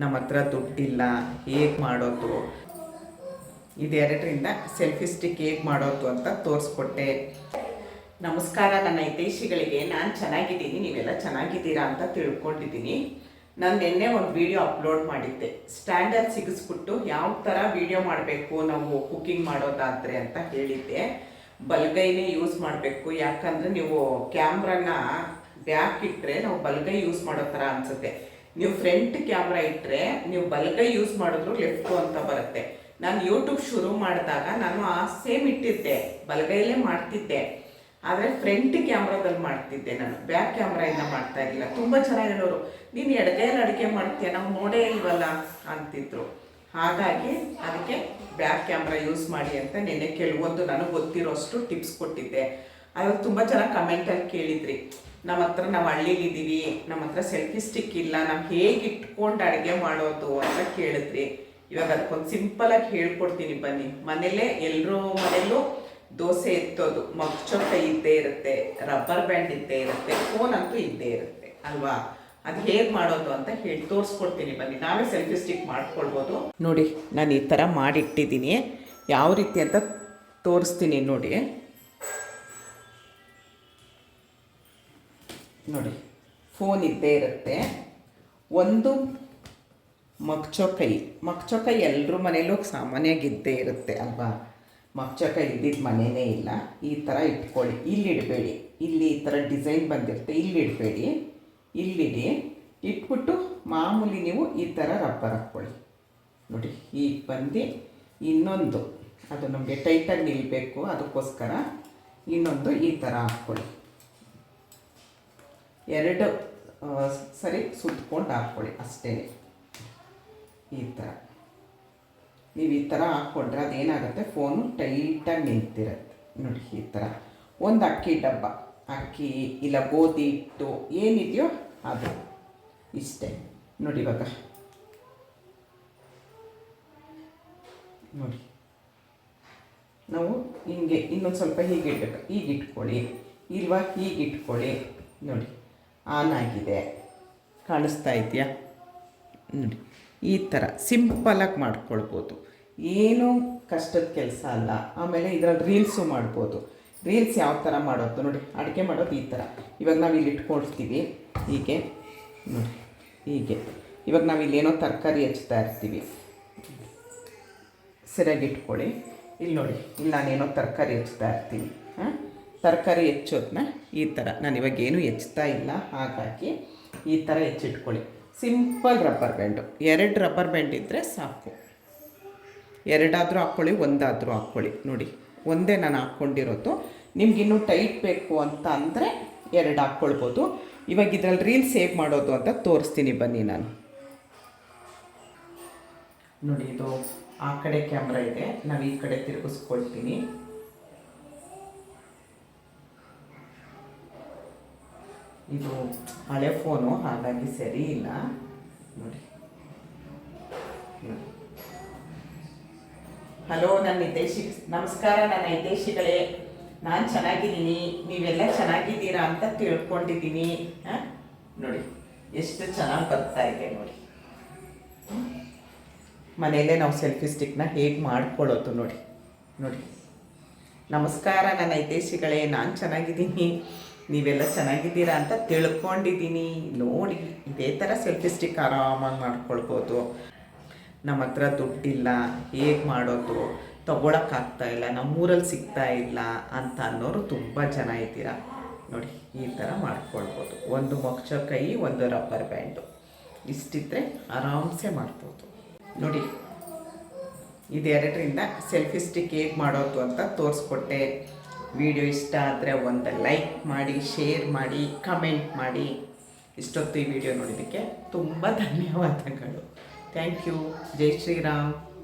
ನಮ್ಮ ಹತ್ರ ದುಡ್ಡಿಲ್ಲ, ಹೇಗೆ ಮಾಡೋದು? ಇದೆರಡರಿಂದ ಸೆಲ್ಫಿ ಸ್ಟಿಕ್ ಹೇಗೆ ಮಾಡೋದು ಅಂತ ತೋರಿಸ್ಕೊಟ್ಟೆ. ನಮಸ್ಕಾರ, ನನ್ನ ಹಿತೈಷಿಗಳಿಗೆ ನಾನು ಚೆನ್ನಾಗಿದ್ದೀನಿ, ನೀವೆಲ್ಲ ಚೆನ್ನಾಗಿದ್ದೀರಾ ಅಂತ ತಿಳ್ಕೊಂಡಿದ್ದೀನಿ. ನಾನು ನಿನ್ನೆ ಒಂದು ವಿಡಿಯೋ ಅಪ್ಲೋಡ್ ಮಾಡಿದ್ದೆ. ಸ್ಟ್ಯಾಂಡರ್ಡ್ ಸಿಗಿಸ್ಬಿಟ್ಟು ಯಾವ ಥರ ವಿಡಿಯೋ ಮಾಡಬೇಕು, ನಾವು ಕುಕ್ಕಿಂಗ್ ಮಾಡೋದಾದರೆ ಅಂತ ಹೇಳಿದ್ದೆ. ಬಲ್ಗೈನೇ ಯೂಸ್ ಮಾಡಬೇಕು. ಯಾಕಂದರೆ ನೀವು ಕ್ಯಾಮ್ರಾನ ಬ್ಯಾಕ್ ಇಟ್ಟರೆ ನಾವು ಬಲ್ಗೈ ಯೂಸ್ ಮಾಡೋ ಥರ ಅನಿಸುತ್ತೆ. ನೀವು ಫ್ರಂಟ್ ಕ್ಯಾಮ್ರಾ ಇಟ್ಟರೆ ನೀವು ಬಲ್ಗೈ ಯೂಸ್ ಮಾಡಿದ್ರು ಲೆಫ್ಟು ಅಂತ ಬರುತ್ತೆ. ನಾನು ಯೂಟ್ಯೂಬ್ ಶುರು ಮಾಡಿದಾಗ ನಾನು ಆ ಸೇಮ್ ಇಟ್ಟಿದ್ದೆ ಬಲಗೈಲೇ ಮಾಡ್ತಿದ್ದೆ. ಆದರೆ ಫ್ರಂಟ್ ಕ್ಯಾಮ್ರಾದಲ್ಲಿ ಮಾಡ್ತಿದ್ದೆ ನಾನು. ಬ್ಯಾಕ್ ಕ್ಯಾಮ್ರಾಯಿಂದ ಮಾಡ್ತಾ ಇರಲಿಲ್ಲ. ತುಂಬ ಚೆನ್ನಾಗಿ ಹೇಳೋರು, ನೀನು ಎಡಗೈಯಲ್ಲಿ ಅಡುಗೆ ಮಾಡ್ತೀಯ? ನಾವು ನೋಡೇ ಇಲ್ವಲ್ಲ? ಅಂತಿದ್ರು. ಹಾಗಾಗಿ ಅದಕ್ಕೆ ಬ್ಯಾಕ್ ಕ್ಯಾಮ್ರಾ ಯೂಸ್ ಮಾಡಿ ಅಂತ ನಿನ್ನೆ ಕೆಲವೊಂದು ನನಗೆ ಗೊತ್ತಿರೋಷ್ಟು ಟಿಪ್ಸ್ ಕೊಟ್ಟಿದ್ದೆ. ಅದು ತುಂಬ ಜನ ಕಮೆಂಟಲ್ಲಿ ಕೇಳಿದ್ರಿ. ನಮ್ಮ ಹತ್ರ ನಾವು ಹಳ್ಳಿಲಿದ್ದೀವಿ ನಮ್ಮ ಹತ್ರ ಸೆಲ್ಫಿ ಸ್ಟಿಕ್ ಇಲ್ಲ, ನಾವು ಹೇಗೆ ಇಟ್ಕೊಂಡು ಅಡುಗೆ ಮಾಡೋದು? ಅಂತ ಕೇಳಿದ್ರಿ. ಇವಾಗ ಅದಕ್ಕೊಂದು ಸಿಂಪಲಾಗಿ ಹೇಳ್ಕೊಡ್ತೀನಿ ಬನ್ನಿ. ಮನೇಲೇ ಎಲ್ಲರೂ ಮನೆಯಲ್ಲೂ ದೋಸೆ ಎತ್ತೋದು ಮಗ್ಚೊಟ್ಟ ಇದ್ದೇ ಇರುತ್ತೆ ರಬ್ಬರ್ ಬ್ಯಾಂಡ್ ಇದ್ದೇ ಇರುತ್ತೆ ಫೋನ್ ಅಂತೂ ಇದ್ದೇ ಇರುತ್ತೆ, ಅಲ್ವಾ? ಅದು ಹೇಗೆ ಮಾಡೋದು ಅಂತ ಹೇಳಿ ತೋರಿಸ್ಕೊಡ್ತೀನಿ ಬನ್ನಿ. ನಾವೇ ಸೆಲ್ಫಿ ಸ್ಟಿಕ್ ಮಾಡ್ಕೊಳ್ಬೋದು. ನೋಡಿ, ನಾನು ಈ ಥರ ಮಾಡಿಟ್ಟಿದ್ದೀನಿ. ಯಾವ ರೀತಿ ಅಂತ ತೋರಿಸ್ತೀನಿ ನೋಡಿ. ನೋಡಿ ಫೋನ್ ಇದ್ದೇ ಇರುತ್ತೆ. ಒಂದು ಮಗ್ಚೋ ಕೈ ಎಲ್ಲರೂ ಮನೇಲೂ ಸಾಮಾನ್ಯವಾಗಿ ಇದ್ದೇ ಇರುತ್ತೆ ಅಲ್ವಾ? ಮಗ್ಚೋ ಕೈ ಇದ್ದಿದ್ದು ಮನೆಯೇ ಇಲ್ಲ. ಈ ಥರ ಇಟ್ಕೊಳ್ಳಿ. ಇಲ್ಲಿ ಇಡಬೇಡಿ. ಇಲ್ಲಿ ಈ ಥರ ಡಿಸೈನ್ ಬಂದಿರುತ್ತೆ. ಇಲ್ಲಿ ಇಡಬೇಡಿ. ಇಲ್ಲಿಡಿ ಇಟ್ಬಿಟ್ಟು ಮಾಮೂಲಿ ನೀವು ಈ ಥರ ರಬ್ಬರ್ ಹಾಕ್ಕೊಳ್ಳಿ. ನೋಡಿ, ಈಗ ಬಂದು ಇನ್ನೊಂದು, ಅದು ನಮಗೆ ಟೈಟಾಗಿ ನಿಲ್ಲಬೇಕು ಅದಕ್ಕೋಸ್ಕರ ಇನ್ನೊಂದು ಈ ಥರ ಹಾಕ್ಕೊಳ್ಳಿ. ಎರಡು ಸರಿ ಸುತ್ಕೊಂಡು ಹಾಕ್ಕೊಳ್ಳಿ ಅಷ್ಟೇ ಈ ಥರ ನೀವು ಈ ಥರ ಹಾಕ್ಕೊಂಡ್ರೆ ಅದೇನಾಗುತ್ತೆ? ಫೋನು ಟೈಟಾಗಿ ನಿಂತಿರುತ್ತೆ. ನೋಡಿ ಈ ಥರ ಒಂದು ಅಕ್ಕಿ ಡಬ್ಬ. ಅಕ್ಕಿ ಇಲ್ಲ ಗೋಧಿ ಹಿಟ್ಟು ಏನಿದೆಯೋ ಅದು. ಇಷ್ಟೇ. ನೋಡಿ ಇವಾಗ. ನೋಡಿ. ನಾವು ಹಿಂಗೆ ಇನ್ನೊಂದು ಸ್ವಲ್ಪ ಹೀಗೆ ಇಡಬೇಕು ಹೀಗೆ ಇಟ್ಕೊಳ್ಳಿ ಇಲ್ವಾ? ಹೀಗೆ ಇಟ್ಕೊಳ್ಳಿ ನೋಡಿ. ಆನ್ ಆಗಿದೆ. ಕಾಣಿಸ್ತಾ ಇದೆಯಾ? ನೋಡಿ, ಈ ಥರ ಸಿಂಪಲಾಗಿ ಮಾಡ್ಕೊಳ್ಬೋದು. ಏನೂ ಕಷ್ಟದ ಕೆಲಸ ಅಲ್ಲ. ಆಮೇಲೆ ಇದರಲ್ಲಿ ರೀಲ್ಸು ಮಾಡ್ಬೋದು. ರೀಲ್ಸ್ ಯಾವ ಥರ ಮಾಡೋದು? ನೋಡಿ ಅಡುಗೆ ಮಾಡೋದು ಈ ಥರ ಇವಾಗ ನಾವು ಇಲ್ಲಿ ಇಟ್ಕೊಳ್ತೀವಿ. ಹೀಗೆ. ನೋಡಿ, ಹೀಗೆ. ಇವಾಗ ನಾವು ಇಲ್ಲೇನೋ ತರಕಾರಿ ಹಚ್ತಾ ಇರ್ತೀವಿ. ಸರಿಯಾಗಿ ಇಟ್ಕೊಳ್ಳಿ. ಇಲ್ಲಿ ನೋಡಿ, ಇಲ್ಲಿ ನಾನೇನೋ ತರಕಾರಿ ಹಚ್ತಾ ಇರ್ತೀನಿ. ಹಾಂ ತರಕಾರಿ ಹೆಚ್ಚೋದನ್ನ ಈ ಥರ ನಾನು ಇವಾಗ ಏನೂ ಹೆಚ್ಚುತ್ತಾ ಇಲ್ಲ, ಹಾಗಾಗಿ ಈ ಥರ ಹೆಚ್ಚಿಟ್ಕೊಳ್ಳಿ. ಸಿಂಪಲ್ ರಬ್ಬರ್ ಬ್ಯಾಂಡು ಎರಡು ರಬ್ಬರ್ ಬ್ಯಾಂಡ್ ಇದ್ದರೆ ಸಾಕು. ಎರಡಾದರೂ ಹಾಕ್ಕೊಳ್ಳಿ, ಒಂದಾದರೂ ಹಾಕ್ಕೊಳ್ಳಿ. ನೋಡಿ, ಒಂದೇ ನಾನು ಹಾಕ್ಕೊಂಡಿರೋದು. ನಿಮ್ಗಿನ್ನೂ ಟೈಟ್ ಬೇಕು ಅಂತ ಅಂದರೆ ಎರಡು ಹಾಕ್ಕೊಳ್ಬೋದು. ಇವಾಗ ಇದರಲ್ಲಿ ರೀಲ್ಸ್ ಹೇಗೆ ಮಾಡೋದು ಅಂತ ತೋರಿಸ್ತೀನಿ ಬನ್ನಿ ನಾನು. ನೋಡಿ, ಇದು ಆ ಕಡೆ ಕ್ಯಾಮ್ರಾ ಇದೆ. ನಾವು ಈ ಕಡೆ ತಿರುಗಿಸ್ಕೊಳ್ತೀನಿ. ಇದು ಹಳೆ ಫೋನು, ಹಾಗಾಗಿ ಸರಿ ಇಲ್ಲ. ನೋಡಿ. ಹಲೋ ನನ್ನ ಹಿತೈಷಿ, ನಮಸ್ಕಾರ ನನ್ನ ಹಿತೈಷಿಗಳೇ. ನಾನು ಚೆನ್ನಾಗಿದ್ದೀನಿ. ನೀವೆಲ್ಲ ಚೆನ್ನಾಗಿದ್ದೀರಾ ಅಂತ ತಿಳ್ಕೊಂಡಿದ್ದೀನಿ. ನೋಡಿ, ಎಷ್ಟು ಚೆನ್ನಾಗಿ ಬರ್ತಾ ಇದೆ ನೋಡಿ. ಮನೆಯಲ್ಲೇ ನಾವು ಸೆಲ್ಫಿ ಸ್ಟಿಕ್ನ ಹೇಗೆ ಮಾಡ್ಕೊಳ್ಳೋದು ನೋಡಿ. ನೋಡಿ. ನಮಸ್ಕಾರ ನನ್ನ ಹಿತೈಷಿಗಳೇ, ನಾನು ಚೆನ್ನಾಗಿದ್ದೀನಿ. ನೀವೆಲ್ಲ ಚೆನ್ನಾಗಿದ್ದೀರಾ ಅಂತ ತಿಳ್ಕೊಂಡಿದ್ದೀನಿ. ನೋಡಿ, ಇದೇ ಥರ ಸೆಲ್ಫಿ ಸ್ಟಿಕ್ ಆರಾಮಾಗಿ ಮಾಡ್ಕೊಳ್ಬೋದು. ನಮ್ಮ ಹತ್ರ ದುಡ್ಡಿಲ್ಲ, ಹೇಗೆ ಮಾಡೋದು ತೊಗೊಳಕ್ಕಾಗ್ತಾ ಇಲ್ಲ ನಮ್ಮೂರಲ್ಲಿ ಸಿಗ್ತಾ ಇಲ್ಲ ಅಂತ ಅನ್ನೋರು ತುಂಬ ಜನ ಇದ್ದೀರಾ. ನೋಡಿ, ಈ ಥರ ಮಾಡ್ಕೊಳ್ಬೋದು. ಒಂದು ಮೊಕ್ಚ ಕೈ, ಒಂದು ರಬ್ಬರ್ ಬ್ಯಾಂಡು. ಇಷ್ಟಿದ್ರೆ ಆರಾಮ್ಸೆ ಮಾಡ್ಬೋದು. ನೋಡಿ ಇದೆರಡರಿಂದ ಸೆಲ್ಫಿ ಸ್ಟಿಕ್ ಹೇಗೆ ಮಾಡೋದು ಅಂತ ತೋರಿಸ್ಕೊಟ್ಟೆ. ವಿಡಿಯೋ ಇಷ್ಟ ಆದರೆ ಒಂದು ಲೈಕ್ ಮಾಡಿ, ಶೇರ್ ಮಾಡಿ, ಕಮೆಂಟ್ ಮಾಡಿ. ಇಷ್ಟೊತ್ತು ಈ ವಿಡಿಯೋ ನೋಡಿದ್ದಕ್ಕೆ ತುಂಬ ಧನ್ಯವಾದಗಳು. Thank you. ಜೈ ಶ್ರೀರಾಮ್.